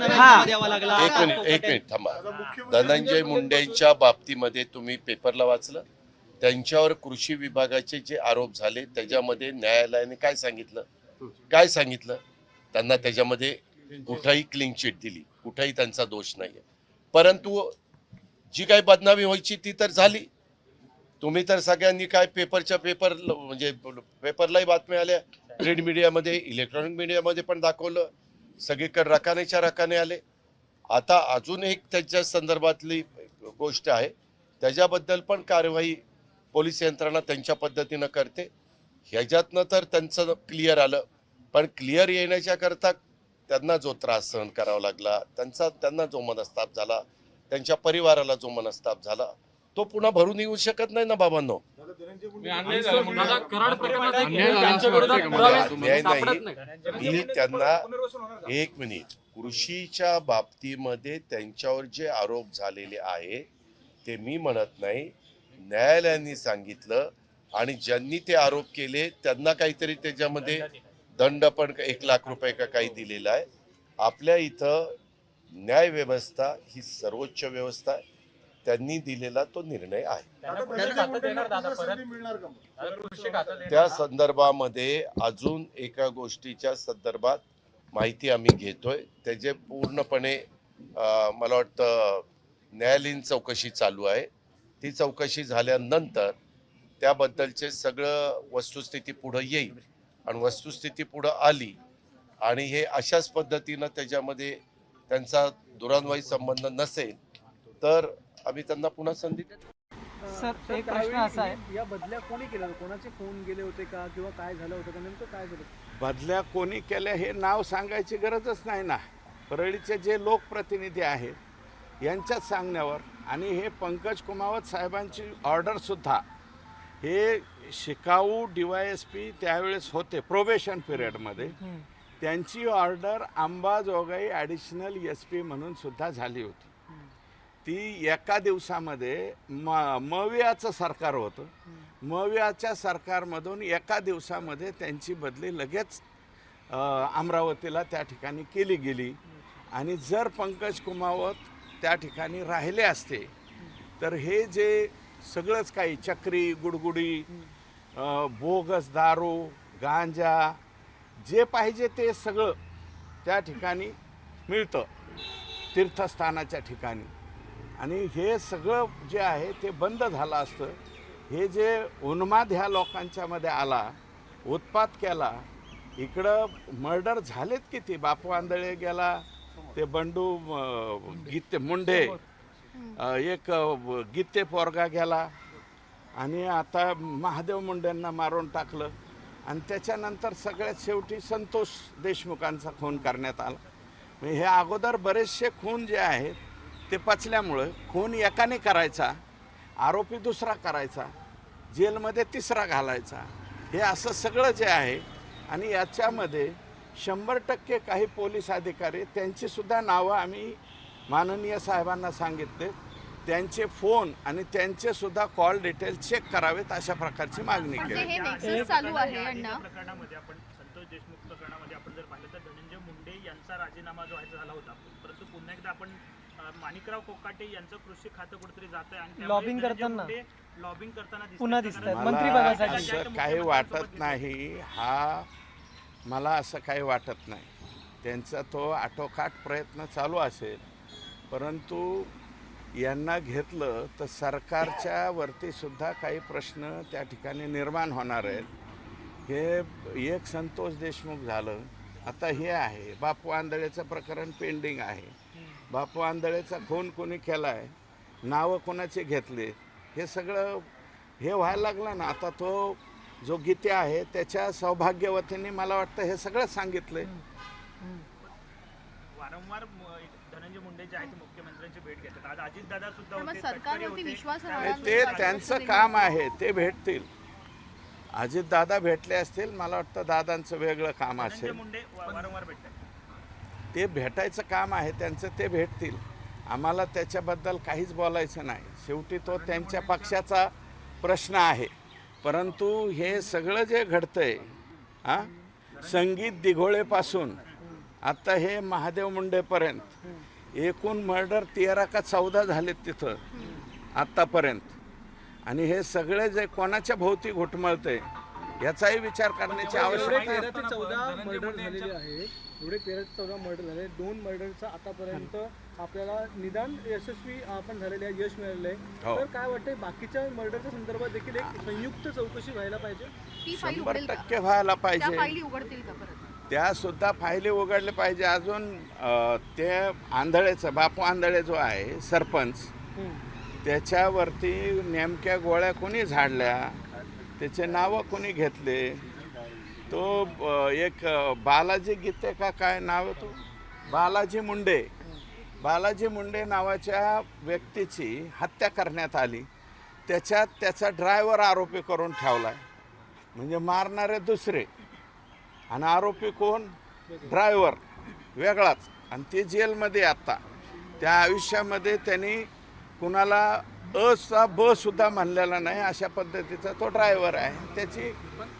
एक मिनिट एक मिनिट थांबा. धनंजय मुंडेंच्या बाबतीमध्ये तुम्ही पेपरला वाचलं. त्यांच्यावर कृषी विभागाचे जे आरोप झाले त्याच्यामध्ये न्यायालयाने काय सांगितलं? काय सांगितलं? त्यांना त्याच्यामध्ये कुठंही क्लीन चिट दिली. कुठंही त्यांचा दोष नाही परंतु जी काही बदनामी व्हायची ती तर झाली. तुम्ही तर सगळ्यांनी काय पेपरच्या पेपर म्हणजे पेपरलाही बातम्या आल्या. प्रिंट मीडियामध्ये इलेक्ट्रॉनिक मीडियामध्ये पण दाखवलं. सगळीकडे रकानेच्या रकाने आले. आता अजून एक त्याच्या संदर्भातली गोष्ट आहे. त्याच्याबद्दल पण कारवाई पोलीस यंत्रणा त्यांच्या पद्धतीनं करते. ह्याच्यातनं तर त्यांचं क्लिअर आलं. पण क्लिअर येण्याच्या करता त्यांना जो त्रास सहन करावा लागला त्यांचा त्यांना जो मनस्ताप झाला त्यांच्या परिवाराला जो मनस्ताप झाला तो पुन्हा भरून येऊ शकत नाही ना बाबांनो. मी त्यांना एक मिनिट. कृषीच्या बाबतीमध्ये त्यांच्यावर जे आरोप झालेले आहे ते मी म्हणत नाही. न्यायालयाने सांगितलं आणि ज्यांनी ते आरोप केले त्यांना काहीतरी त्याच्यामध्ये दंड पण एक लाख रुपये का काही दिलेला आहे. आपल्या इथं न्याय व्यवस्था ही सर्वोच्च व्यवस्था आहे. त्यांनी दिलेला तो निर्णय आहे. त्या संदर्भामध्ये अजून एका गोष्टीच्या संदर्भात माहिती आम्ही घेतोय. त्याचे पूर्णपणे मला वाटतं न्यायालयीन चौकशी चालू आहे. ती चौकशी झाल्यानंतर त्याबद्दलचे सगळं वस्तुस्थिती पुढं येईल. आणि वस्तुस्थिती पुढं आली आणि हे अशाच पद्धतीनं त्याच्यामध्ये त्यांचा दुरान्वयी संबंध नसेल तर आम्ही त्यांना पुन्हा संधी देऊ. सर एक प्रश्न असा आहे. या बदल्या कोणी केल्या? कोणाचे फोन गेले होते का? किंवा काय झालं होतं का? नेमकं काय झालं? बदल्या कोणी केल्या हे नाव सांगायची गरजच नाही ना. परळीचे जे लोकप्रतिनिधी आहेत यांच्याच सांगण्यावर आणि हे पंकज कुमावत साहेबांची ऑर्डरसुद्धा हे शिकाऊ डी वाय एस पी त्यावेळेस होते प्रोबेशन पिरियडमध्ये त्यांची order Ambajogai additional S P म्हणून सुद्धा झाली होती. ती एका दिवसामध्ये म मवियाचं सरकार होतं. मवियाच्या सरकारमधून एका दिवसामध्ये त्यांची बदली लगेच अमरावतीला त्या ठिकाणी केली गेली. आणि जर पंकज कुमावत त्या ठिकाणी राहिले असते तर हे जे सगळंच काही चक्री गुडगुडी बोगस दारू गांजा जे पाहिजे ते सगळं त्या ठिकाणी मिळतं तीर्थस्थानाच्या ठिकाणी. आणि हे सगळं जे आहे ते बंद झालं असतं. हे जे उन्माद ह्या लोकांच्यामध्ये आला उत्पात केला इकडं मर्डर झालेत किती बापू आंधळे गेला ते बंडू गीते मुंडे एक गीते पोरगा गेला आणि आता महादेव मुंडेंना मारून टाकलं. आणि त्याच्यानंतर सगळ्यात शेवटी संतोष देशमुखांचा खून करण्यात आला. हे अगोदर बरेचसे खून जे आहेत ते पचल्यामुळं खून एकाने करायचा आरोपी दुसरा करायचा जेलमध्ये तिसरा घालायचा. हे असं सगळं जे आहे आणि याच्यामध्ये शंभर टक्के काही पोलीस अधिकारी त्यांचीसुद्धा नावं आम्ही माननीय साहेबांना सांगितले. त्यांचे फोन आणि त्यांचे सुद्धा कॉल डिटेल चेक करावेत अशा प्रकारची मागणी म्हणजे केली. हे नेक्सस चालू आहे प्रकरणामध्ये आपण संतोष देशमुख प्रकरणामध्ये आपण जर पाहिलं तर धनंजय मुंडे यांचा राजीनामा जो आहे झाला होता. परंतु पुन्हा एकदा आपण माणिकराव कोकाटे यांचं कृषी खातं कुठेतरी जात आहे आणि Lobbying करताना. लॉबिंग करताना. पुन्हा मंत्री पदासाठी. असं काही वाटत नाही हा मला असं काही वाटत नाही त्यांचा तो आटोकाट प्रयत्न चालू असेल परंतु यांना घेतलं तर सरकारच्या वरती सुद्धा काही प्रश्न त्या ठिकाणी निर्माण होणार आहेत हे एक संतोष देशमुख झालं आता हे आहे बापू आंधळेचं प्रकरण पेंडिंग आहे बापू आंधळेचा खून कोणी केला आहे नावं कोणाचे घेतले हे सगळं हे व्हायला लागलं ना आता तो जो गीते आहे त्याच्या सौभाग्यवतीने मला वाटतं हे सगळं सांगितलंय. वारंवार धनंजय मुंडे जे आहेत ते मुख्यमंत्र्यांची भेट घेतात. आज अजित दादा सुद्धा ते. त्यांचं काम आहे ते भेटतील. अजित दादा भेटले असतील मला वाटतं दादांचं वेगळं काम धनंजय असेल. मुंडे वारंवार भेटतात. ते भेटायचं काम आहे त्यांचं ते भेटतील. आम्हाला त्याच्याबद्दल काहीच बोलायचं नाही. शेवटी तो त्यांच्या पक्षाचा प्रश्न आहे. परंतु हे सगळं जे घडतं आहे हां संगीत दिघोळेपासून आता हे महादेव मुंडेपर्यंत एकूण मर्डर तेरा का चौदा झालेत तिथं आत्तापर्यंत आणि हे सगळे जे कोणाच्या भोवती घुटमळते याचाही विचार करण्याची आवश्यकता आहे. तेरा ते चौदा मर्डर झालेले आहेत एवढे तेरा ते चौदा मर्डर झाले. दोन मर्डरचं आतापर्यंत आपल्याला निदान यशस्वी आपण झालेले आहे यश मिळालेलं हो. आहे तर काय वाटतंय बाकीच्या मर्डरच्या संदर्भात देखील एक संयुक्त चौकशी व्हायला पाहिजे? शंभर टक्के व्हायला पाहिजे. त्या सुद्धा फायली उघडले पाहिजे. अजून ते आंधळेचं बापू आंधळे जो आहे सरपंच त्याच्यावरती नेमक्या गोळ्या कोणी झाडल्या? त्याचे नावं कोणी घेतले? तो एक बालाजी गीते का काय नाव तो? बालाजी मुंडे. बालाजी मुंडे नावाच्या व्यक्तीची हत्या करण्यात आली. त्याच्यात त्याचा ड्रायव्हर आरोपी करून ठेवला म्हणजे मारणारे दुसरे. आणि आरोपी कोण? ड्रायव्हर. वेगळाच. आणि ते जेलमध्ये आत्ता त्या आयुष्यामध्ये त्यांनी कुणाला अ सा ब सुद्धा म्हणलेला नाही अशा पद्धतीचा तो ड्रायव्हर आहे. त्याची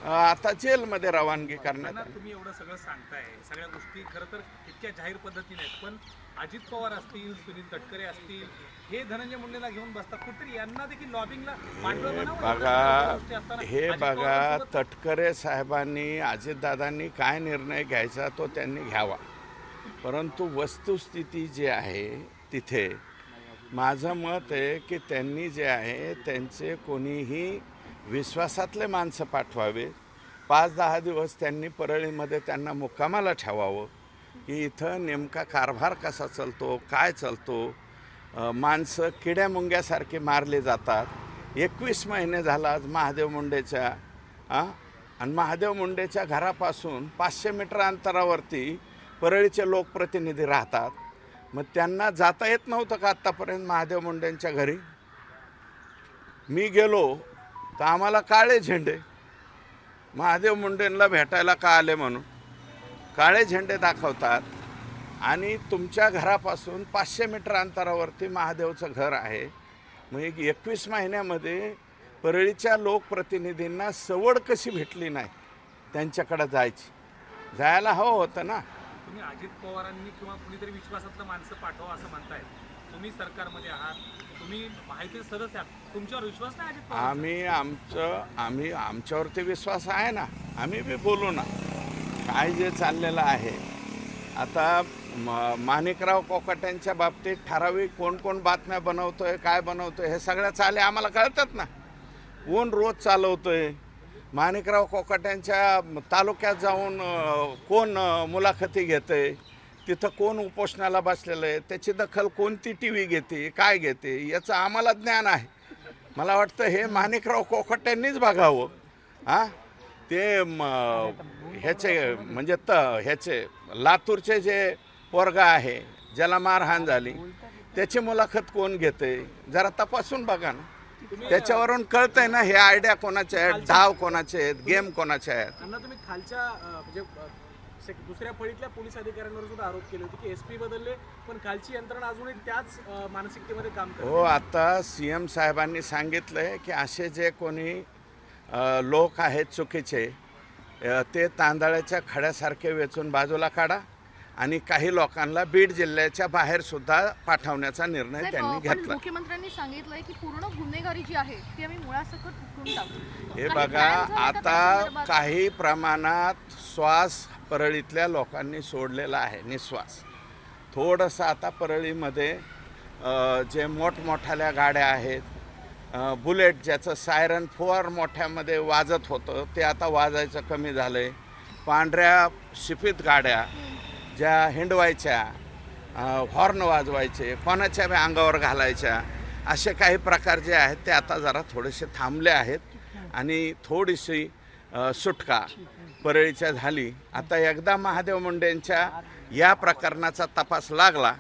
आता जेलमध्ये रवानगी करण्यात आली. तुम्ही एवढं सगळं सांगताय सगळ्या गोष्टी खरं तर इतक्या जाहीर पद्धतीने आहेत पण अजित पवार असतील सुनील तटकरे असतील हे धनंजय मुंडेला घेऊन बसतात. कुठेतरी यांना देखील लॉबिंगला पाठबळ बनावं लागतं. बघा सगळ्या गोष्टी असताना हे अजित बघा पवारांसोबत तटकरे साहेबांनी अजितदादांनी काय निर्णय घ्यायचा तो त्यांनी घ्यावा. परंतु वस्तुस्थिती जी आहे तिथे माझं मत आहे की त्यांनी जे आहे त्यांचे कोणीही विश्वासातले माणसं पाठवावे. पाच दहा दिवस त्यांनी परळीमध्ये त्यांना मुक्कामाला ठेवावं. की इथं नेमका कारभार कसा चालतो काय चालतो? माणसं किड्या मुंग्यासारखे मारले जातात. एकवीस महिने झाला आज महादेव मुंडेच्या आणि महादेव मुंडेच्या घरापासून पाचशे मीटर अंतरावरती परळीचे लोकप्रतिनिधी राहतात. मग त्यांना जाता येत नव्हतं का आत्तापर्यंत महादेव मुंडेंच्या घरी? मी गेलो तर आम्हाला काळे झेंडे. महादेव मुंडेंना भेटायला का आले म्हणून? काळे झेंडे दाखवतात आणि तुमच्या घरापासून पाचशे मीटर अंतरावरती महादेवचं घर आहे. मग एक एकवीस महिन्यामध्ये परळीच्या लोकप्रतिनिधींना सवड कशी भेटली नाही त्यांच्याकडं जायची? जायला हवं होतं ना? तुम्ही अजित पवारांनी किंवा कुणीतरी विश्वासातलं माणसं पाठवा असं म्हणताय तुम्ही सरकारमध्ये आहात. तुम्ही माहिती सदस्य आहात. तुमच्यावर विश्वास नाही अजित आम्ही आमचं आम्ही आमच्यावरती विश्वास आहे ना. आम्ही बी बोलू ना. काय जे चाललेलं आहे. आता म माणिकराव कोकाट्यांच्या बाबतीत ठराविक कोण कोण बातम्या बनवतोय काय बनवतोय हे सगळ्या चाले आम्हाला कळतात ना. कोण रोज चालवतोय? माणिकराव कोकाट्यांच्या तालुक्यात जाऊन कोण मुलाखती मुलाखती आहे तिथं कोण उपोषणाला बसलेलं आहे त्याची दखल कोणती टी व्ही घेते काय घेते याचं आम्हाला ज्ञान आहे. मला वाटतं हे माणिकराव कोकट्यांनीच बघावं. हां? ते म, ह्याचे म्हणजे त ह्याचे लातूरचे जे पोरगा आहे ज्याला मारहाण झाली त्याची मुलाखत कोण घेते जरा तपासून बघा ना. त्याच्यावरून कळतंय ना हे आयडिया कोणाचे आहेत डाव कोणाचे आहेत गेम कोणाचे आहेत. अण्णा तुम्ही खालच्या अं, म्हणजे अं, सेक- दुसऱ्या फळीतल्या पोलीस अधिकाऱ्यांवर सुद्धा आरोप केले होते की एस पी बदलले पण खालची यंत्रणा अजूनही त्याच अं, मानसिकतेमध्ये काम करते. हो आता सी एम साहेबांनी सांगितलंय की असे जे कोणी अ, लोक आहेत चुकीचे अ, ते तांदळाच्या खड्यासारखे वेचून बाजूला काढा. आणि काही लोकांना बीड जिल्ह्याच्या बाहेर सुद्धा पाठवण्याचा निर्णय त्यांनी घेतला. मुख्यमंत्र्यांनी सांगितलंय की पूर्ण गुन्हेगारी जी आहे ती आम्ही मुळासकट हे बघा आता? काही प्रमाणात श्वास परळीतल्या लोकांनी सोडलेला आहे निश्वास. थोडंसं आता परळीमध्ये जे मोठमोठ्याल्या गाड्या आहेत बुलेट ज्याचं सायरन फोर मोठ्यामध्ये वाजत होतं ते आता वाजायचं कमी झालं आहे पांढऱ्या शिफीत गाड्या ज्या हिंडवायच्या हॉर्न वाजवायचे कोणाच्या बी अंगावर घालायच्या असे काही प्रकार जे आहेत ते आता जरा थोडेसे थांबले आहेत आणि थोडीशी सुटका परळीच्या झाली. आता एकदा महादेव मुंडेंच्या या प्रकरणाचा तपास लागला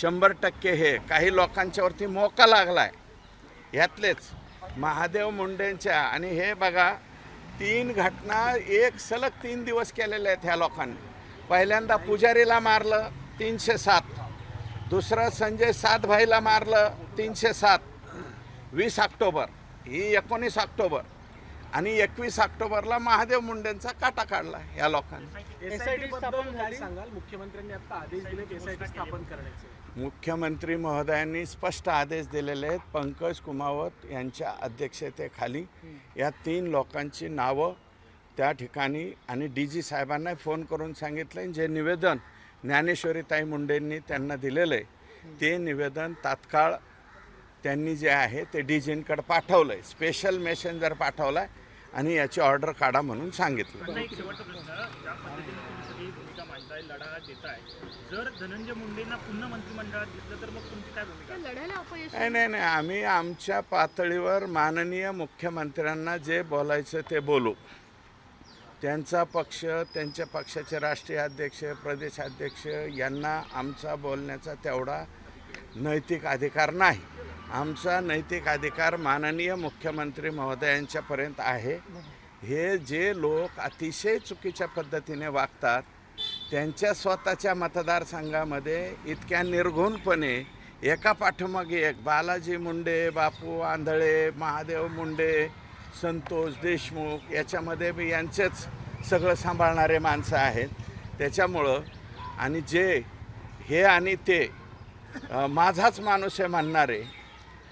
शंभर टक्के हे काही लोकांच्यावरती मोका लागला आहे यातलेच महादेव मुंडेंच्या आणि हे बघा तीन घटना एक सलग तीन दिवस केलेल्या आहेत ह्या लोकांनी. पहिल्यांदा पुजारीला मारलं तीनशे सात. दुसरं संजय सातभाईला मारलं तीनशे सात. वीस ऑक्टोबर ही एकोणीस ऑक्टोबर. आणि एकवीस ऑक्टोबरला महादेव मुंडेंचा काटा काढला या लोकांनी. एसआयटी बद्दल काय सांगाल? मुख्यमंत्र्यांनी आता आदेश दिले एसआयटी स्थापन करण्याचे मुख्यमंत्री महोदयांनी स्पष्ट आदेश दिलेले आहेत. पंकज कुमावत यांच्या अध्यक्षतेखाली या तीन लोकांची नावं त्या ठिकाणी आणि डी जी साहेबांना फोन करून सांगितलं जे निवेदन ज्ञानेश्वरीताई मुंडेंनी त्यांना दिलेलं आहे ते निवेदन तात्काळ त्यांनी जे आहे ते डी जींकडे पाठवलं आहे स्पेशल मेसेंजर पाठवला आहे आणि याची ऑर्डर काढा म्हणून सांगितलं. आता एक शेवटचा प्रश्न ज्या पद्धतीने तुम्ही सगळी भूमिका मांडताय लढा देताय जर धनंजय मुंडेंना पुन्हा मंत्रिमंडळात घेतलं तर मग तुमची काय भूमिका? त्या लढ्याला अपयश नाही नाही नाही. आम्ही आमच्या पातळीवर माननीय मुख्यमंत्र्यांना जे बोलायचं ते बोलू. त्यांचा पक्ष त्यांच्या पक्षाचे राष्ट्रीय अध्यक्ष प्रदेशाध्यक्ष यांना आमचा बोलण्याचा तेवढा नैतिक अधिकार नाही. आमचा नैतिक अधिकार माननीय मुख्यमंत्री महोदयांच्यापर्यंत आहे. हे जे लोक अतिशय चुकीच्या पद्धतीने वागतात त्यांच्या स्वतःच्या मतदारसंघामध्ये इतक्या निर्घुणपणे एका पाठोमागे एक बालाजी मुंडे बापू आंधळे महादेव मुंडे संतोष देशमुख याच्यामध्ये बी यांचेच सगळं सांभाळणारे माणसं आहेत. त्याच्यामुळं आणि जे हे आणि ते माझाच माणूस आहे म्हणणारे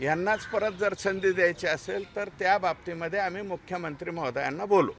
यांनाच परत जर संधी द्यायची असेल तर त्या बाबतीमध्ये आम्ही मुख्यमंत्री महोदयांना बोलू.